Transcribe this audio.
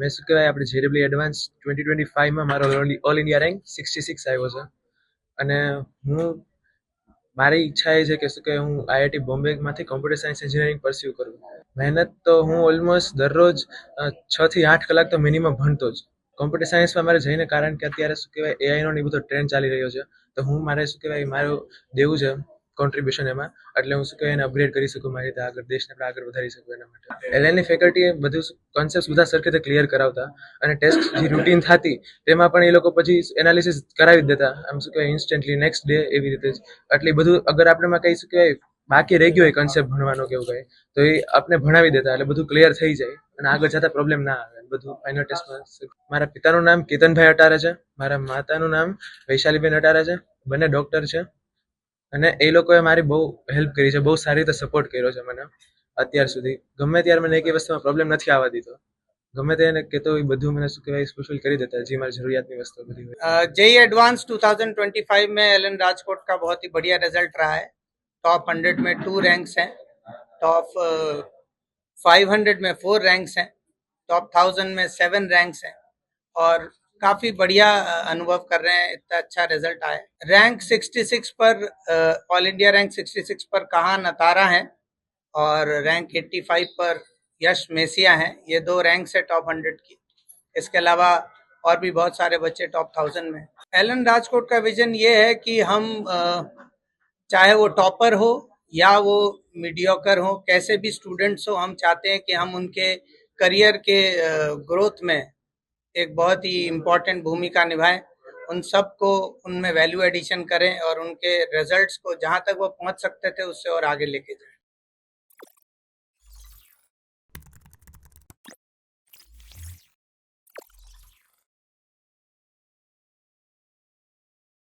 મેં શું કહેવાય આપણે જેડબલી એડવાન્સ ટ્વેન્ટી ટ્વેન્ટી ફાઇવમાં મારો all India rank sixty six આવ્યો છે અને હું મારી ઈચ્છા એ છે કે શું કે હું આઈઆઈટી બોમ્બેમાંથી કોમ્પ્યુટર સાયન્સ એન્જિનિયરિંગ પરસ્યુ કરું મહેનત તો હું ઓલમોસ્ટ દરરોજ છથી આઠ કલાક તો મિનિમમ ભણતો જ કોમ્પ્યુટર સાયન્સમાં મારે જઈને કારણ કે અત્યારે શું કહેવાય એઆઈનો ને બધો ટ્રેન્ડ ચાલી રહ્યો છે તો હું મારે શું કહેવાય મારું દેવું છે કોન્ટ્રીબ્યુશન એમાં એટલે હું શું કહે એને અપગ્રેડ કરી શકું મારી રીતે આગળ દેશને આપણે આગળ વધારી શકું એના માટે e એલએનની ફેકલ્ટી બધું કોન્સેપ્ટ બધા સરખી રીતે ક્લિયર કરાવતા અને ટેસ્ટ જે રૂટીન થતી તેમાં પણ એ લોકો પછી એનાલિસિસ કરાવી દેતા આમ શું કહેવાય ઇન્સ્ટન્ટલી નેક્સ્ટ ડે એવી રીતે જ એટલે બધું અગર આપણે શું કહેવાય બાકી રહી ગયો હોય કન્સેપ્ટ ભણવાનો કેવું કહે તો એ આપણે ભણાવી દેતા એટલે બધું ક્લિયર થઈ જાય અને આગળ જતા પ્રોબ્લેમ ના આવે બધું ફાઇનલ ટેસ્ટમાં મારા પિતાનું નામ કેતનભાઈ અટારા છે મારા માતાનું નામ વૈશાલીબેન અટારા છે બંને ડૉક્ટર છે અને એ લોકોએ મારી બહુ હેલ્પ કરી છે બહુ સારી તો સપોર્ટ કર્યો છે મને અત્યાર સુધી ગમે ત્યારે મને એક એ વસ્તુમાં પ્રોબ્લેમ નથી આવવા દીધો ગમે તે અને કેતો એ બધું મને શું કહેવાય સ્પેશિયલ કરી દેતા જી મારી જરૂરિયાતની વસ્તુ બધી હોય અ જઈ એડવાન્સ 2025 મે એલન રાજકોટ કા બહુત હી બઢિયા રિઝલ્ટ આયા હે ટોપ 100 મે 2 રેન્ક્સ હે ટોપ 500 મે 4 રેન્ક્સ હે ટોપ 1000 મે 7 રેન્ક્સ હે ઓર काफी बढ़िया अनुभव कर रहे हैं इतना अच्छा रिजल्ट आया रैंक 66 पर ऑल इंडिया रैंक 66 पर कहा नतारा है और रैंक 85 पर यश मेसिया हैं ये दो रैंक से टॉप हंड्रेड की इसके अलावा और भी बहुत सारे बच्चे टॉप थाउजेंड में एलन राजकोट का विजन ये है कि हम चाहे वो टॉपर हो या वो मीडियोकर हो कैसे भी स्टूडेंट्स हो हम चाहते हैं कि हम उनके करियर के ग्रोथ में एक बहुत ही इम्पोर्टेंट भूमिका निभाएं उन सब को उनमें वैल्यू एडिशन करें और उनके रिजल्ट्स को जहां तक वो पहुंच सकते थे उससे और आगे लेके जाएं